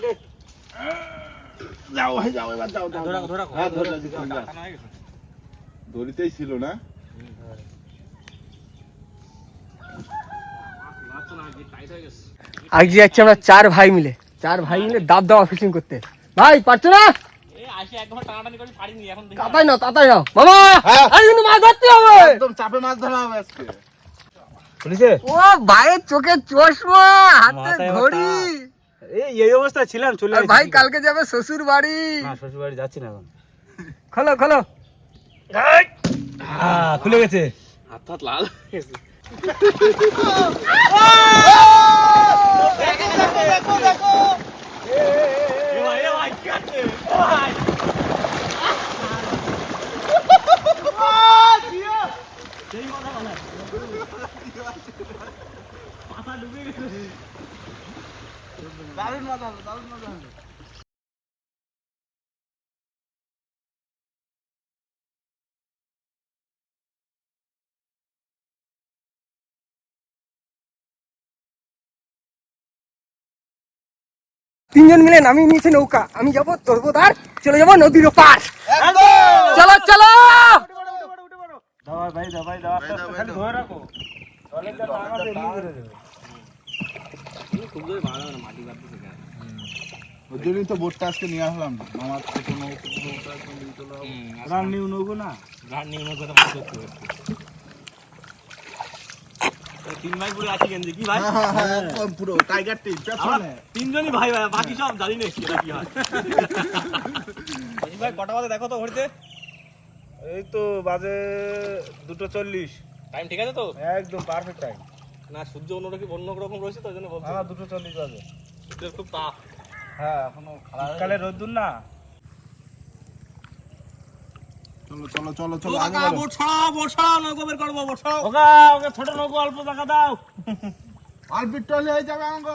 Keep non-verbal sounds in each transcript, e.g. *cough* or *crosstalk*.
আগে যাও যাও এবার যাও ধরে হ্যাঁ ধরে। দড়িতেই ছিল না। আজকে যাচ্ছি আমরা চার ভাই মিলে। চার ভাই মিলে দাব দাবা ফিশিং করতে। ভাই পারছ না? নাও তাতাই নাও। মামা হ্যাঁ। আজ কিন্তু মাছ ধরতে হবে। একদম চাপে মাছ ধরা হবে আজকে। ও ভাইয়ের চোখে চশমা হাতে ঘড়ি। এই এই অবস্থায় ছিলাম চলে আর ভাই কালকে যাবে শ্বশুর বাড়ি। না শ্বশুর বাড়ি যাচ্ছি না এখন। খোলো খোলো। খুলে গেছে। হাত হাত লাল হয়ে গেছে। এ ভাই, এ সেই কথা বলে। মাথা ডুবে গেছে। তিনজন মিলে নামিয়ে নিয়েছে নৌকা। আমি যাব ধরবো তার চলে যাব নদীর ওপার। চলো চলো! ভাই ভাই জন্যই তো বোটটা আজকে নিয়ে আসলাম। মামার ছোট নৌকো। রান নিউ নৌকো না? রান নিউ নৌকো তো মাছ ধরতে হবে তিন ভাই পুরো আছি গেঞ্জি কি ভাই? হ্যাঁ, হ্যাঁ, হ্যাঁ, পুরো। টাইগার টিম পেছনে। তিনজনই ভাই ভাই বাকি সব জানি না কি কি হয়। ভাই কটা বাজে? দেখো তো ঘড়িতে। এই তো বাজে দুটো চল্লিশ। টাইম ঠিক আছে তো? একদম পারফেক্ট টাইম না সূর্য অন্যরকম অন্য রকম রয়েছে তো জন্য বলছি। হ্যাঁ দুটো চল্লিশ বাজে। সূর্যের খুব তাপ। হ্যাঁ এখনও কালে রোদ্দুর না? চলো চলো চলো চলো আগে বলো। ছাড়াও নৌকো বের করব ছাড়াও ওকে ওকে ছোট নৌকো অল্প টাকা দাও। আলপিট টলে হয়ে যাবে আমাকে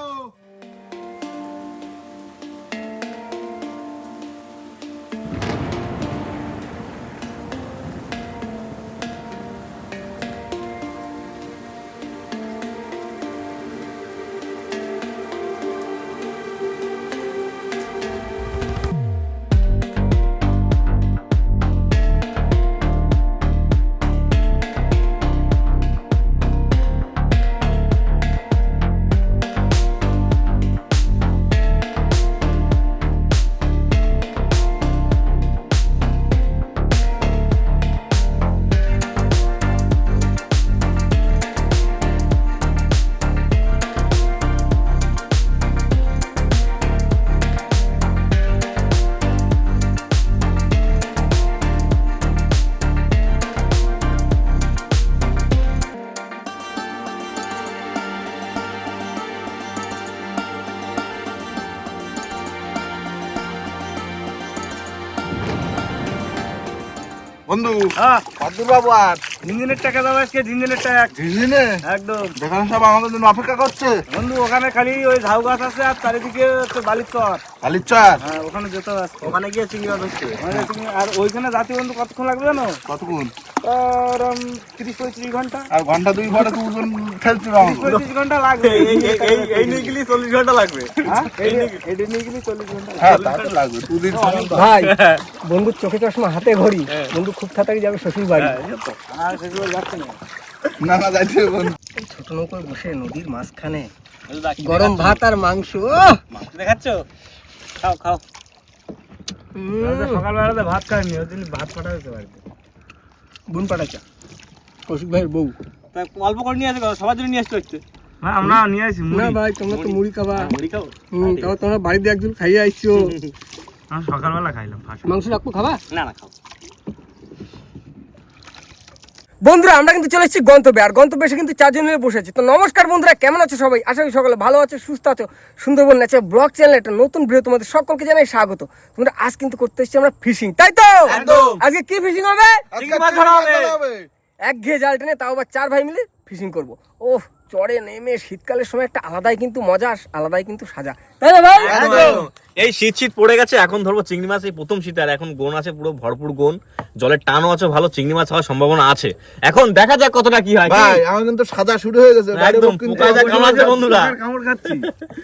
বন্ধু। বাদুর বাবু আর। ইঞ্জিনের টাকা দাও আজকে ইঞ্জিনের টাকা। ঝিঝিনে একদম। যেখানে সব আমাদের জন্য অপেক্ষা করছে। বন্ধু ওখানে খালি ওই ঝাউ গাছ আছে আর চারিদিকে হচ্ছে বালির চর। খালি হ্যাঁ ওখানে যেতে ওখানে গিয়ে চিংড়ি মাছ হচ্ছে তুমি- আর ওইখানে জাতি বন্ধু কতক্ষণ লাগবে জানো? কতক্ষণ? তিরিশ পঁয়ত্রিশ ঘণ্টা। আর ঘণ্টা দুই পরে তো ওজন ফেলতে পঁয়ত্রিশ ঘণ্টা লাগবে। এই নিয়ে গেলে চল্লিশ ঘণ্টা লাগবে। হ্যাঁ? নিয়ে গেলে চল্লিশ ঘণ্টা লাগবে। হ্যাঁ তা লাগবে। দুদিন ভাই বন্ধুর চোখে চশমা হাতে ঘড়ি। বন্ধু খুব তাড়াতাড়ি যাবে শ্বশুর বাড়ি। আর সেগুলো যাচ্ছে না। না না যাইতে বন্ধু। ছোট নৌকোয় বসে নদীর মাঝখানে গরম ভাত আর মাংস দেখাচ্ছ? খাও খাও। সকালবেলাতে ভাত খাইনি ওই জন্য ভাত পাঠা হয়েছে বাড়িতে বোন পাঠাচ্ছা কৌশিক ভাইয়ের বউ। তা অল্প করে নিয়ে আসে সবার জন্য নিয়ে আসতে হচ্ছে। হ্যাঁ আমরা নিয়ে আসি না ভাই তোমরা তো মুড়ি খাবা। মুড়ি খাও হুম তোমরা বাড়িতে একজন খাইয়ে আইছো। সকালবেলা খাইলাম মাংস রাখব খাবা? না না খাও বন্ধুরা আমরা কিন্তু চলে এসেছি গন্তব্যে আর গন্তব্যে এসে কিন্তু চারজন মিলে বসে আছি তো নমস্কার বন্ধুরা কেমন আছো সবাই আশা করি সকলে ভালো আছো সুস্থ আছো সুন্দরবন আছে ব্লগ চ্যানেল একটা নতুন ভিডিও তোমাদের সকলকে জানাই স্বাগত তোমরা আজ কিন্তু করতে এসেছি আমরা ফিশিং তাই তো। আজকে কি ফিশিং। হবে। এক ঘে জাল টেনে তাও আবার চার ভাই মিলে ফিশিং করব ওহ চড়ে নেমে শীতকালের সময় একটা আলাদাই কিন্তু মজা আলাদাই কিন্তু সাজা। তাই না ভাই। এই শীত শীত পড়ে গেছে এখন ধরবো চিংড়ি মাছ এই প্রথম শীত আর এখন গোন আছে পুরো ভরপুর গোন। জলের টানও আছে ভালো চিংড়ি মাছ হওয়ার সম্ভাবনা আছে। এখন দেখা যাক কতটা কি হয় ভাই আমার কিন্তু সাদা শুরু হয়ে গেছে একদম বন্ধুরা। কামড় খাচ্ছি।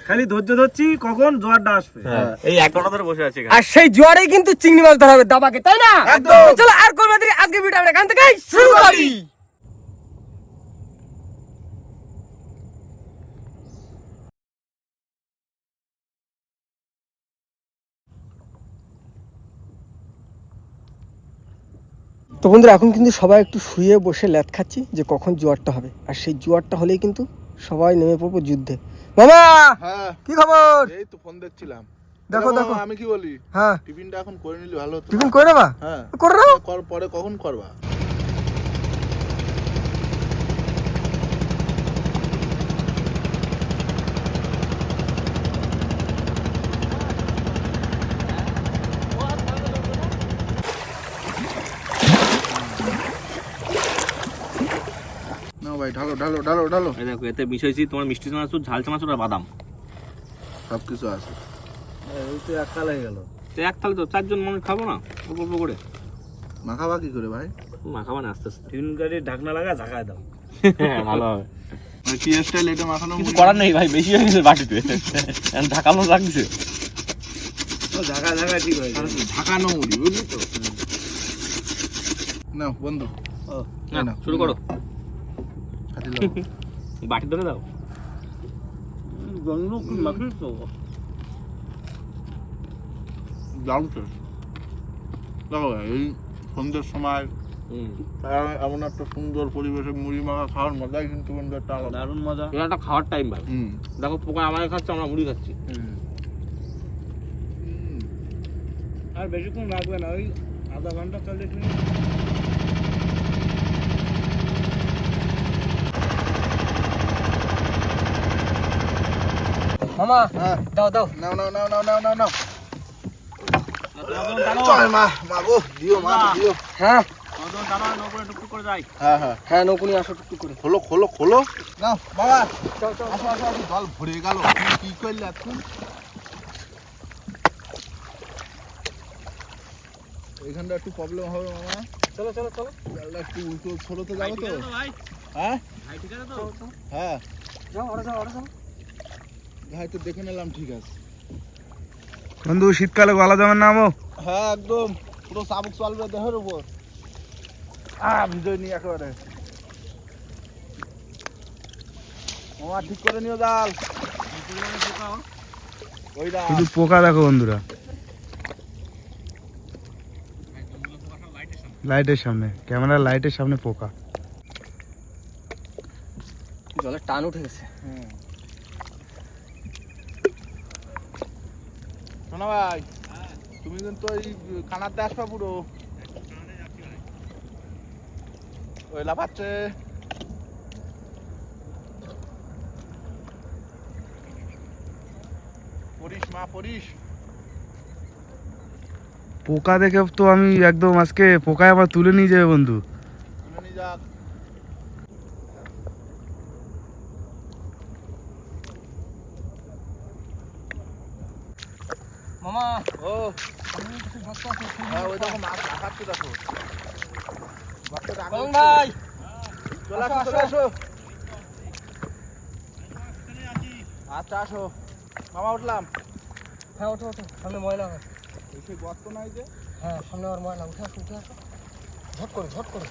খালি ধৈর্য ধরছি কখন জোয়ারটা আসবে। হ্যাঁ, এই এক ঘণ্টা ধরে বসে আছে আর সেই জোয়ারেই কিন্তু চিংড়ি মাছ ধরা হবে দাবাকে তাই না? একদম। চলো আর করবে দেরি আজকে ভিডিও আমরা এখান থেকে শুরু করি। তো বন্ধুরা এখন কিন্তু সবাই একটু শুয়ে বসে ল্যাদ খাচ্ছি যে কখন জোয়ারটা হবে। আর সেই জোয়ারটা হলেই কিন্তু সবাই নেমে পড়ব যুদ্ধে। মামা! হ্যাঁ। কি খবর? এই তো ফোন দেখছিলাম। দেখো, দেখো, দেখো। আমি কি বলি? হ্যাঁ। টিফিনটা এখন করে নিলে ভালো হতো। টিফিন করে নেবা? হ্যাঁ। করে নাও। পরে কখন করবা? ভাই ঢালো ঢালো ঢালো ঢালো। এই দেখো এতে মিশাইছি তোমার মিষ্টি চানাচুর ঝাল চানাচুর আর বাদাম। সব কিছু আছে। এই তো এককাল হয়ে গেল। তো এক থালে তো চারজন মানুষ খাব না? অল্প অল্প করে। মাখাবা কি করে ভাই? মাখাবা না আস্তে আস্তে। টিফিন গাড়ির ঢাকনা লাগা ঝাঁকায় দাও। হ্যাঁ, ভালো হবে। কি স্টাইল এটা মাখানো কিছু করার নেই ভাই বেশি হয়ে গেছে বাটিতে। এখন ঢাকানো লাগছে। ও ঝাঁকা ঝাঁকা ঠিক হয়ে ঢাকানো বুঝলি তো? না বন্ধু। ও না না, শুরু করো। *laughs* বাটি ধরে দাও। গন্ধ কি তো দারুণ দেখো এই সন্ধ্যের সময় এমন একটা সুন্দর পরিবেশে মুড়ি মাখা খাওয়ার মজাই কিন্তু বন্ধু একটা দারুণ মজা। এটা একটা খাওয়ার টাইম ভাই। দেখো পোকা আমাকে খাচ্ছে আমরা মুড়ি খাচ্ছি। আর বেশিক্ষণ লাগবে না ওই আধা ঘণ্টা চল্লিশ মিনিট। মামা হ্যাঁ। দাও দাও। নাও নাও নাও নাও নাও নাও। নাও চল মা মা গো দিও। মা দিও হ্যাঁ টুকটুক হ্যাঁ হ্যাঁ। হ্যাঁ নৌকুনি আসো টুকটুক করে। খোলো খোলো খোলো। নাও বাবা। আসো আসো আসো। জল ভরে গেল। কি করলে এখন? এখানটা একটু প্রবলেম হবে মামা। চলো চলো চলো। জলটা একটু উল্টো ছোড়তে যাবে তো? হ্যাঁ? ভাই ঠিক আছে তো হ্যাঁ। যাও ওরা যাও ওরা যাও। ভাই তো দেখে নিলাম ঠিক আছে। বন্ধু শীতকালে গলা যাবে নামো হ্যাঁ একদম। পুরো চাবুক চলবে দেহের উপর। আহ ভিজয় নি একেবারে। মামা ঠিক করে নিও জাল। শুধু পোকা দেখো বন্ধুরা। লাইটের সামনে ক্যামেরার লাইটের সামনে পোকা। জলের টান উঠে গেছে। শোনা ভাই? তুমি কিন্তু ওই কানাতে আসবা পুরো। ওই লাফাচ্ছে। পড়িস মা পড়িস পোকা দেখে তো আমি একদম আজকে পোকায় আমার তুলে নিয়ে যাবে বন্ধু তুলে নিয়ে যাক মামা। ও। হ্যাঁ ওই দেখো মাছ দেখো। ভাই। চলে আসো চলে আসো। আচ্ছা আসো। মামা উঠলাম। হ্যাঁ ওঠো ওঠো সামনে ময়লা গর্ত নাই যে। হ্যাঁ সামনে ময়লা উঠে আসো উঠে আসো। ঝট করে ঝট করে।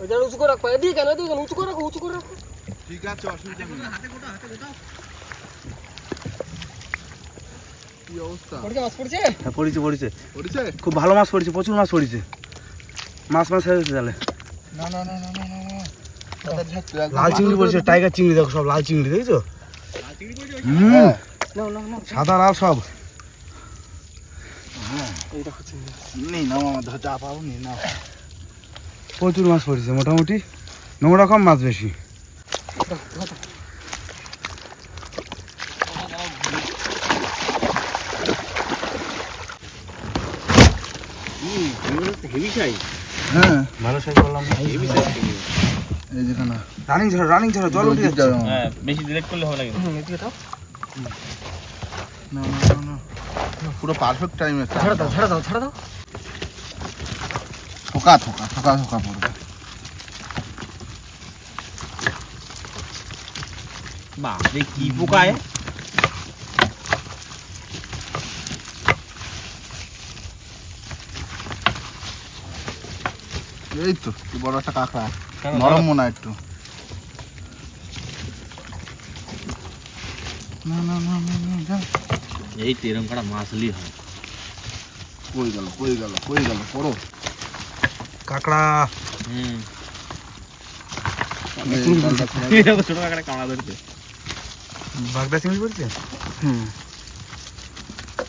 উঁচু করে রাখো এদিকে কেন এদিকে উঁচু করে রাখো উঁচু করে রাখো। ঠিক আছে অসুবিধা নেই। কি অবস্থা? পড়ছে মাছ পড়ছে? হ্যাঁ পড়েছে পড়েছে। পড়েছে? খুব ভালো মাছ পড়েছে প্রচুর মাছ পড়েছে। মাছ মাছ হয়ে গেছে তাহলে। না না না লাল চিংড়ি পড়েছে টাইগার চিংড়ি দেখো সব লাল চিংড়ি দেখেছ? হ্যাঁ। সাদা লাল সব। চিংড়ি। নেই না মামা ধর যা পাবো নি না প্রচুর মাছ পড়েছে মোটামুটি নোংরা কম মাছ বেশি। হ্যাঁ। ভালো সাইজ করলাম হেভি সাইজ এই যেখানে রানিং ঝড় রানিং ঝড় জল উঠে যাচ্ছে। হ্যাঁ বেশি করলে হবে না কিন্তু এদিকে দাও না না না না পুরো পারফেক্ট টাইমে ঝাড়া দাও ছাড়া দাও ঝাড়া দাও থোকা থোকা থোকা থোকা পড়বে বাহ রে কি পোকায় এই তো বড় একটা কাঁকড়া। নরম মনে হয় একটু। না না না না না এই তো এরকম কটা মাছ হলেই হয়। কই গেল কই গেল কই গেল পড়ো। কাকড়া। হুম ছোট কাঁকড়া কামড়া ধরছে বাগদা চিংড়ি পড়ছে হুম।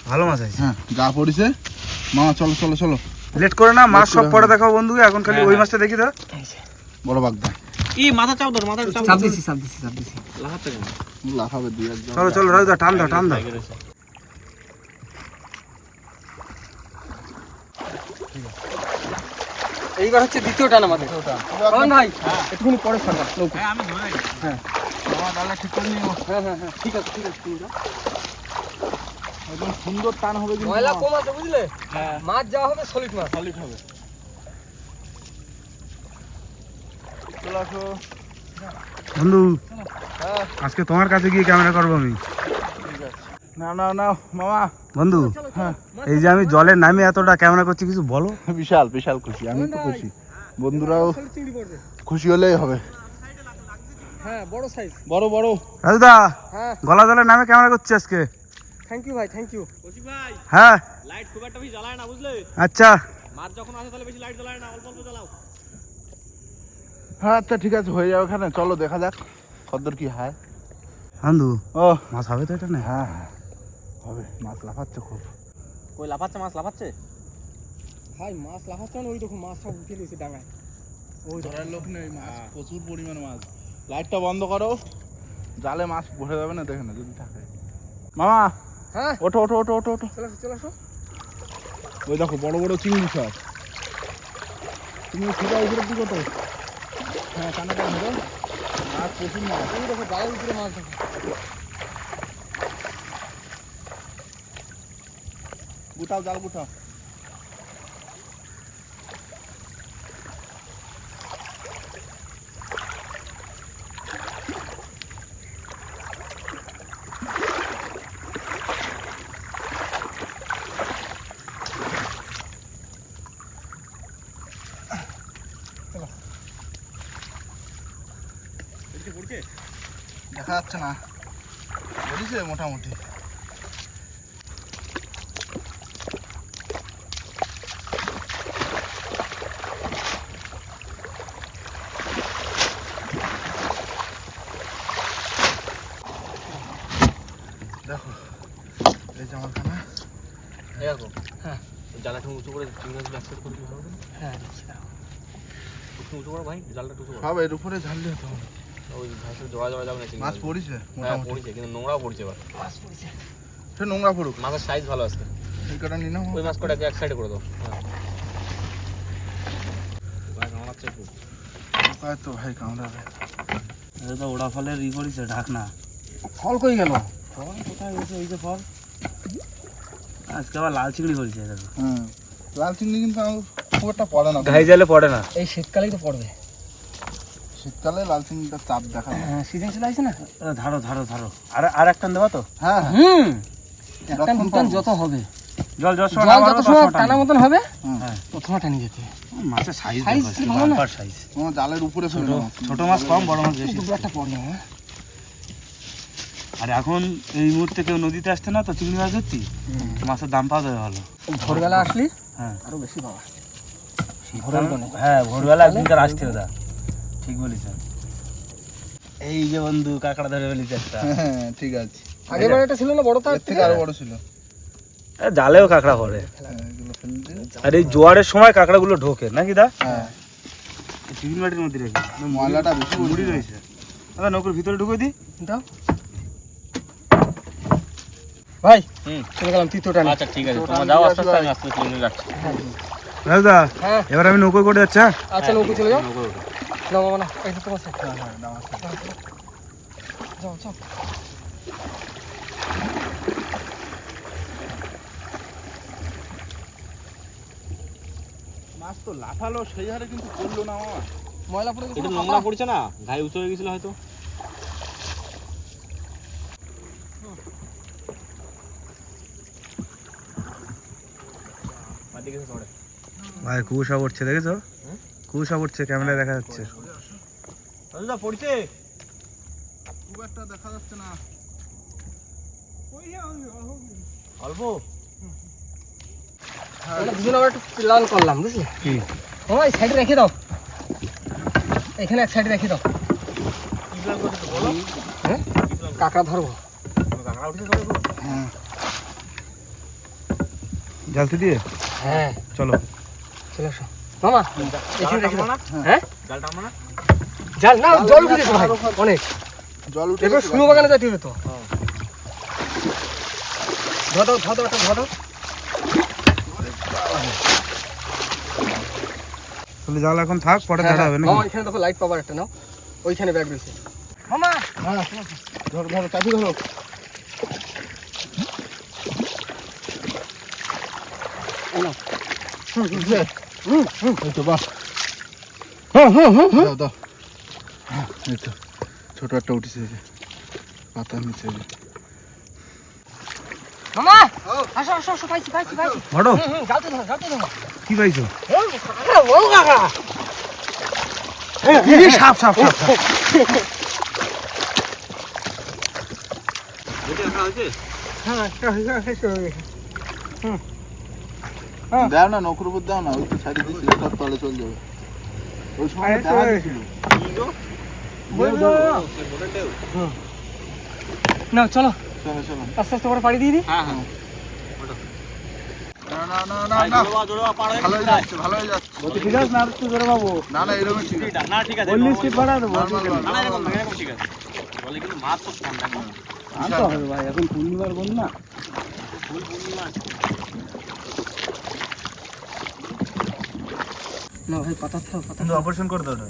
ভালো মাছ আছে। হ্যাঁ যা পড়িছে। মা চলো চলো চলো। লেট করে না মাছ সব পরে। দেখাও বন্ধুকে এখন খালি হ্যাঁ, ওই হ্যাঁ। মাছটা দেখি তো। বড় বাগদা। এই মাথা চাপ ধর মাথা চাপ চাপ দিছি চাপ দিছি চাপ দিছি। লাফাচ্ছে লাফাবে দুই চলো চলো রাজু দা টান দাও টান দাও টাইগার এসে। এইবার হচ্ছে দ্বিতীয় টান আমাদের। রহমান ভাই একটুখানি পরে নৌকো। হ্যাঁ আমি ধরে। আমার ঠিক করে নিও। হ্যাঁ হ্যাঁ হ্যাঁ ঠিক আছে ঠিক আছে তুমি। একদম সুন্দর টান হবে কিন্তু ময়লা কম আছে বুঝলে? মাছ যা হবে সলিড মাছ। সলিড হবে। চলে আসো। বন্ধু হ্যাঁ। আজকে তোমার কাছে গিয়ে ক্যামেরা করব আমি। না না না মামা। বন্ধু হ্যাঁ এই যে আমি জলের নামে এতটা ক্যামেরা করছি কিছু বলো? বিশাল বিশাল খুশি আমি তো খুশি। বন্ধুরাও খুশি হলেই হবে। হ্যাঁ বড় সাইজ বড় হ্যাঁ। গলা জলের নামে ক্যামেরা করছি আজকে। থ্যাংক ইউ ভাই থ্যাংক ইউ কৌশিক ভাই হ্যাঁ। লাইট খুব একটা বেশি জ্বালায় না বুঝলে? আচ্ছা। মাছ যখন আসে তাহলে বেশি লাইট জ্বালায় না অল্প অল্প জ্বালাও। হ্যাঁ আচ্ছা ঠিক আছে হয়ে যাবে ওখানে। চলো দেখা যাক। কদ্দর কি হয়। বন্ধু ও। মাছ হবে তো এটা না হ্যাঁ হ্যাঁ। হবে। মাছ লাফাচ্ছে খুব। কই লাফাচ্ছে? মাছ লাফাচ্ছে? ভাই মাছ লাফাচ্ছে না ওই দেখো মাছ সব উঠে দিয়েছে ডাঙায়। ওই ধরার লোক নেই মাছ প্রচুর পরিমাণে মাছ। লাইটটা বন্ধ করো। জালে মাছ ভরে যাবে না দেখে না যদি থাকে। মামা! হ্যাঁ? ওঠো ওঠো ওঠো ওঠো ওঠো। চলে আসো চলে আসো। ওই দেখো বড় বড় চিংড়ি সব তুমি সেটা উপরের দিকে তো হ্যাঁ কানাটা ধরো। মাছ প্রচুর মাছ। ওই দেখো জালের উপরে মাছ দেখো গুটাও জাল গুটাও। দেখা যাচ্ছে না। বলিছে মোটামুটি। দেখো এই দেখো। হ্যাঁ। জালটা উঁচু করে চিংড়ি মাছ ব্যাকসাইড করে হ্যাঁ একটু উঁচু করো ভাই জালটা উঁচু করো। এর উপরে ঝাললে তো ওই ঘাসের জোড়া জোড়া যাবে না মাছ মাছ। পড়িছে হ্যাঁ মোটামুটি। পড়েছে কিন্তু নোংরাও পড়ছে এবার। সে নোংরা পড়ুক। মাছের সাইজ ভালো আছে। এই কটা নিয়ে নাও। ওই মাছ কটাকে এক সাইডে করে দাও। হ্যাঁ। ভাই কামড়াচ্ছে খুব। তো ভাই কামড়াবে। ওড়া ফলের ই করেছে ঢাকনা। ফল কই গেল? ফল কোথায় গেছে এই যে ফল আজকে আবার লাল চিংড়ি করেছে দেখো। হুম। লাল চিংড়ি কিন্তু খুব একটা পড়ে না। ঘাই জালে পড়ে না? এই শীতকালেই তো পড়বে। শীতকালে লাল চিংড়িটা চাপ দেখা হ্যাঁ সিজন চলে আসছে না? ধারো ধারো ধারো। আর আর একটা দেবা তো? হ্যাঁ হ্যাঁ। হুম। একটা দুটান যত হবে। জল জল জল যত সময় টানা মতন হবে। তত সময় টানি যেতে মাছের সাইজ না? সাইজ তোমার জালের উপরে ছোট ছোট মাছ কম বড় মাছ বেশি। একটা পড়বে হ্যাঁ। আর এখন এই মুহূর্তে কেউ নদীতে আসছে না তো চিংড়ি মাছ ধরতি মাছের দাম পাওয়া যাবে ভালো। ভোরবেলা আসলি? হ্যাঁ। আরও বেশি পাওয়া। হ্যাঁ ভোরবেলা একদিনকার আসতে দাদা ঠিক বলেছেন। এই যে বন্ধু কাঁকড়া ধরে ফেলিছে একটা। হ্যাঁ ঠিক আছে। বার একটা ছিল না বড় তার থেকে আরও বড় ছিল। জালেও কাঁকড়া পড়ে হ্যাঁ, আর এই জোয়ারের সময় কাঁকড়াগুলো ঢোকে নাকি দা? হ্যাঁ। চিকেন মাটির মধ্যে রেখে ময়লাটা বেশি মুড়ি রয়েছে। দাদা নৌকোর ভিতরে ঢুকে দি। দাও। ভাই হুম। চলে গেলাম আচ্ছা ঠিক আছে তোমরা যাও আস্তে আস্তে আমি আস্তে রাখছি দাদা হ্যাঁ। এবার আমি নৌকো করে যাচ্ছি হ্যাঁ? আচ্ছা নৌকো চলে যাও। না এই তো তোমার সাইড যাও যাও মাছ তো লাফালো সেই হারে কিন্তু করল না মামা ময়লা পড়ে গেছে এটা নোংরা পড়ছে না? গায়ে উঁচু হয়ে গেছিল হয়তো। ভাই কুয়াশা পড়ছে দেখেছ? কুয়াশা পড়ছে ক্যামেরায় দেখা যাচ্ছে। দাদা পড়ছে? খুব একটা দেখা যাচ্ছে না। অল্প। আমরা দুজন আবার একটু প্ল্যান করলাম বুঝলি? কি? মামা এই সাইডে রেখে দাও। এখানে এক সাইডে রেখে দাও। হ্যাঁ কাঁকড়া ধরবো। কাঁকড়া খুব? হ্যাঁ। জালতি দিয়ে? হ্যাঁ। চলো। চলে আসো। মামা এখানে রেখে দাও। হ্যাঁ? জাল না? জাল না জল উঠে ভাই। অনেক। জল উঠে এবার শুনো বাগানে যেতে হবে তো। ধরো ধরো একটা ধরো তাহলে জাল এখন থাক পরে দেখা হবে মামা নাকি এখানে দেখো লাইট পাওয়ার একটা নাও। ওইখানে ব্যাগ রয়েছে। মামা! হ্যাঁ ধরো ধরো চাবি ধরো এই নাও এই তো বাস দাও হ্যাঁ, এই তো ছোট একটা উঠেছে এই। পাতা নিচে এই। মামা আসো আসো আসো পাইছি পাইছি পাইছি বড় যাতে ধরো যাতে ধরো কি পাইছো এই কাকা কাকা সাপ সাপ সাপ দেখে রাখা হ্যাঁ দাও না নৌকোর উপর দাও না ওই তো সাইডে দিয়ে সিলেটার তলে চলে যাবে। ওই সময় দেখা কি ঢেউ? না চলো। চলো চলো। আস্তে আস্তে করে পাড়ি দিয়ে দিই। হ্যাঁ হ্যাঁ। না না না না না। পাড়া ভালো হয়ে। যাচ্ছে ভালো হয়ে যাচ্ছে ঠিক আছে? না একটু জোরে পাবো না না এরকম ঠিক আছে না ঠিক আছে বললি স্পিড বাড়া দেবো? না না এরকম না, এরকম ঠিক আছে। বলে কিন্তু মাছ তো কম দেখো আনতে হবে ভাই এখন পূর্ণিমার বন্ধ না ফুল পূর্ণিমা না ভাই পাতা থাও পাতা কিন্তু অপারেশন করে দাও ওটা।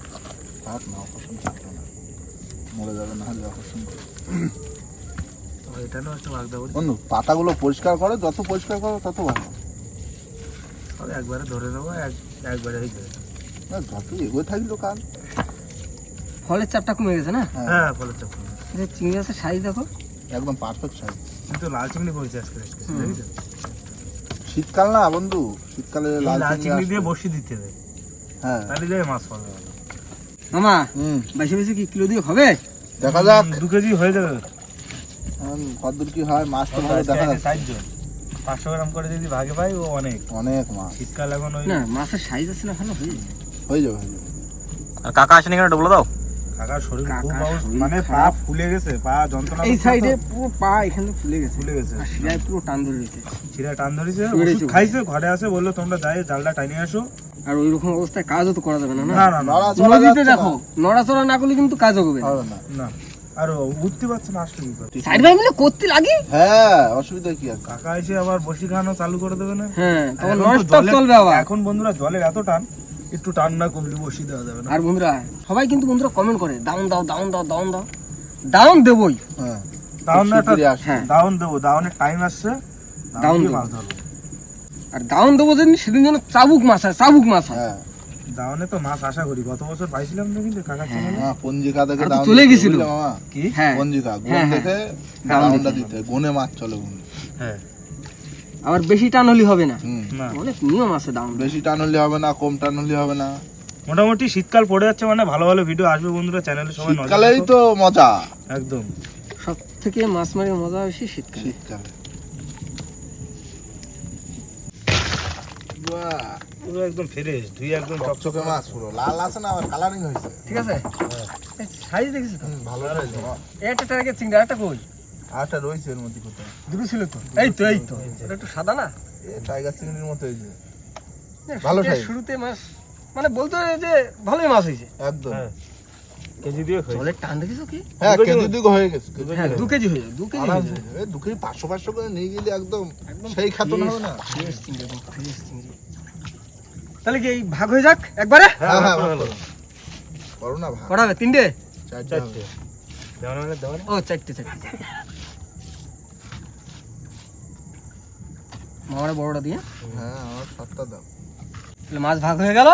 থাক না অপারেশন করতে না। মরে যাবে না হলে অপারেশন করে এটা না একটা ভাগ দাও। বন্ধু পাতাগুলো পরিষ্কার করো যত পরিষ্কার করো তত ভালো। তবে একবারে ধরে নেব এক একবারে হয়ে যাবে। না যত এগোয় থাকল কাল। ফলের চাপটা কমে গেছে না? হ্যাঁ। হ্যাঁ ফলের চাপ কমে। যে চিংড়ি মাছের সাইজ দেখো। একদম পারফেক্ট সাইজ কিন্তু লাল চিংড়ি পড়েছে আজকে? শীতকাল না বন্ধু শীতকালে লাল চিংড়ি দিয়ে। বসি দিতে হবে। হ্যাঁ। তাহলে যাই মাছ পাবে মামা বেশি বেশি কি কিলো দিয়ে হবে? দেখা যাক। দু কেজি হয়ে যাবে। কি হয় মাছ তো ভালো দেখা যাক চারজন পাঁচশো গ্রাম করে যদি ভাগে পাই ও অনেক। অনেক মাছ। শীতকাল এখন ওই না মাছের সাইজ আছে না ভালো হয়ে যাবে। হয়ে যাবে আর কাকা আসেনি কেন ডবলে দাও। কাকার শরীর খুব মানে পা ফুলে গেছে পা যন্ত্রণা এই সাইডে পুরো পা এখানে ফুলে গেছে। ফুলে গেছে। শিরায় পুরো টান ধরে রয়েছে শিরা টান ধরেছে খাইছে ঘরে আসে বলল তোমরা যাই জালটা টানিয়ে আসো। আর ওই রকম অবস্থায় কাজও তো করা যাবে না না? নদীতে দেখো নড়াচড়া না করলে কিন্তু কাজ হবে না। আর উঠতে পারছে না আসলে সাইড বাই মিলে করতে লাগে? হ্যাঁ অসুবিধা কি আছে? কাকা এসে আবার বসি খানো চালু করে দেবে না? হ্যাঁ তখন এখন তো নন স্টপ জলে- চলবে আবার। এখন বন্ধুরা জলের এত টান একটু টান না কমলে বসি দেওয়া যাবে না। আর বন্ধুরা সবাই কিন্তু বন্ধুরা কমেন্ট করে ডাউন দাও ডাউন দাও ডাউন দাও। ডাউন দেবই। হ্যাঁ দাউন আসবে। হ্যাঁ। দাউন দেবো দাউনের টাইম আসছে। দাউন দাউন দেবো। মাছ ধরবো। আর ডাউন দেবো যেদিন সেদিন যেন চাবুক মাছ হয় চাবুক মাছ হয়। হ্যাঁ। দাউনে তো মাছ আশা করি। গত বছর পাইছিলাম না কিন্তু কাকার চ্যানেলে। হ্যাঁ পঞ্জিকা দাউন চলে গেছিল। কি? হ্যাঁ। পঞ্জিকা গুণ হ্যাঁ, হ্যাঁ। দেখে দাউনটা দিতে গুনে মাছ চলে গুণ হ্যাঁ। আবার বেশি টান হলে হবে না। অনেক নিয়ম আছে ডাউন বেশি টান হলে হবে না কম টান হলে হবে না। মোটামুটি শীতকাল পড়ে যাচ্ছে মানে ভালো ভালো ভিডিও আসবে বন্ধুরা চ্যানেলে সবাই নজর শীতকালেই তো মজা। একদম। সব থেকে মাছ মারি মজা বেশি শীতকালে। শীতকালে। বাহ, পুরো একদম ফ্রেশ ধুই একদম চকচকে মাছ পুরো। লাল আছে না আবার কালারিং হয়েছে। ঠিক আছে? সাইজ দেখেছি তো? ভালো একটা চিংড়ি একটা কই? রয়েছে এর মধ্যে কোথায়? দুটো ছিল তো। এই তো এই তো। এটা একটু সাদা না? এ টাইগার চিংড়ির মতো হয়েছে ভালো শুরুতে মাছ মানে বলতে হয় যে ভালোই মাছ হয়েছে। একদম। হ্যাঁ। কেজি দিয়ে জলের টান দেখেছ কি? হ্যাঁ কেজি কেজি। দুই হয়ে গেছে হ্যাঁ দু কেজি হয়ে যায় দু কেজি হয়ে আরামসে দু কেজি পাঁচশো পাঁচশো করে নিয়ে গেলে একদম সেই খাতো না হবে না? ফ্রেশ চিংড়ি একদম ফ্রেশ চিংড়ি। তাহলে কি এই ভাগ হয়ে যাক একবারে? হ্যাঁ হ্যাঁ করো। করো না ভাগ। কটা হবে। তিনটে চারটে ও চারটে চারটে। মামারা বড়টা দিয়ে। হ্যাঁ আমার সাতটা দাও। তাহলে মাছ ভাগ হয়ে গেল?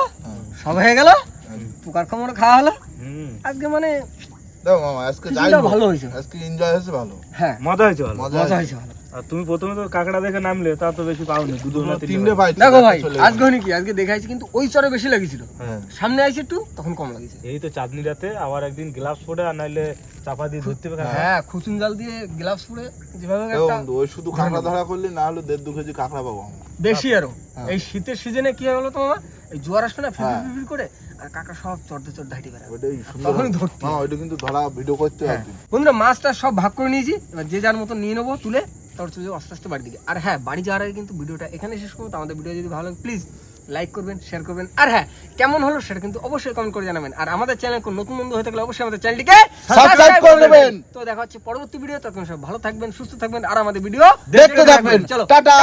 সব হয়ে গেল? পোকার খামড় খাওয়া হলো? আজকে মানে দাও মামা আজকে যাই ভালো হয়েছে। আজকে এনজয় হয়েছে ভালো। হ্যাঁ। মজা হয়েছে ভালো। মজা মজা হয়েছে। হয়েছে ভালো। আর তুমি প্রথমে তো কাঁকড়া দেখে নামলে তা তো বেশি পাওনি দুটো না তিনটে তিনটে দেখো ভাই আজকে হয়নি আজকে দেখাইছি কিন্তু ওই চরে বেশি লাগিয়েছিল হ্যাঁ। সামনে আইছে একটু তখন কম লাগিয়েছে এই তো চাঁদনি রাতে আবার একদিন গ্লাভস পরে আর নাইলে চাপা দিয়ে ধরতে হবে হ্যাঁ খুচুন জাল দিয়ে গ্লাভস পরে যেভাবে একটা বন্ধু ওই শুধু কাঁকড়া ধরা করলে না হলে দেড় দু কেজি কাঁকড়া পাবো আমরা। বেশি আরও। হ্যাঁ। এই শীতের সিজনে কি হলো তো মামা? এই জোয়ার আসবে না ফিফি হ্যাঁ। ফিফি করে আর কাকা সব চড়তে চড়তে হাঁটি তখনই ধরতে ওইটা কিন্তু ধরা ভিডিও করতে হবে বন্ধুরা মাছটা সব ভাগ করে নিয়েছি। এবার যে যার মতো নিয়ে নেব তুলে তারপর চলে আস্তে আস্তে বাড়ির দিকে। আর হ্যাঁ বাড়ি যাওয়ার আগে কিন্তু ভিডিওটা এখানে শেষ করব। তো আমাদের ভিডিও যদি ভালো লাগে প্লিজ লাইক করবেন শেয়ার করবেন। আর হ্যাঁ কেমন হলো সেটা কিন্তু অবশ্যই কমেন্ট করে জানাবেন। আর আমাদের চ্যানেল কোন নতুন বন্ধু হয়ে থাকলে অবশ্যই আমাদের চ্যানেলটিকে সাবস্ক্রাইব করে দেবেন। তো দেখা হচ্ছে পরবর্তী ভিডিও তখন সব ভালো থাকবেন সুস্থ থাকবেন আর আমাদের ভিডিও দেখতে থাকবেন। চলো টাটা!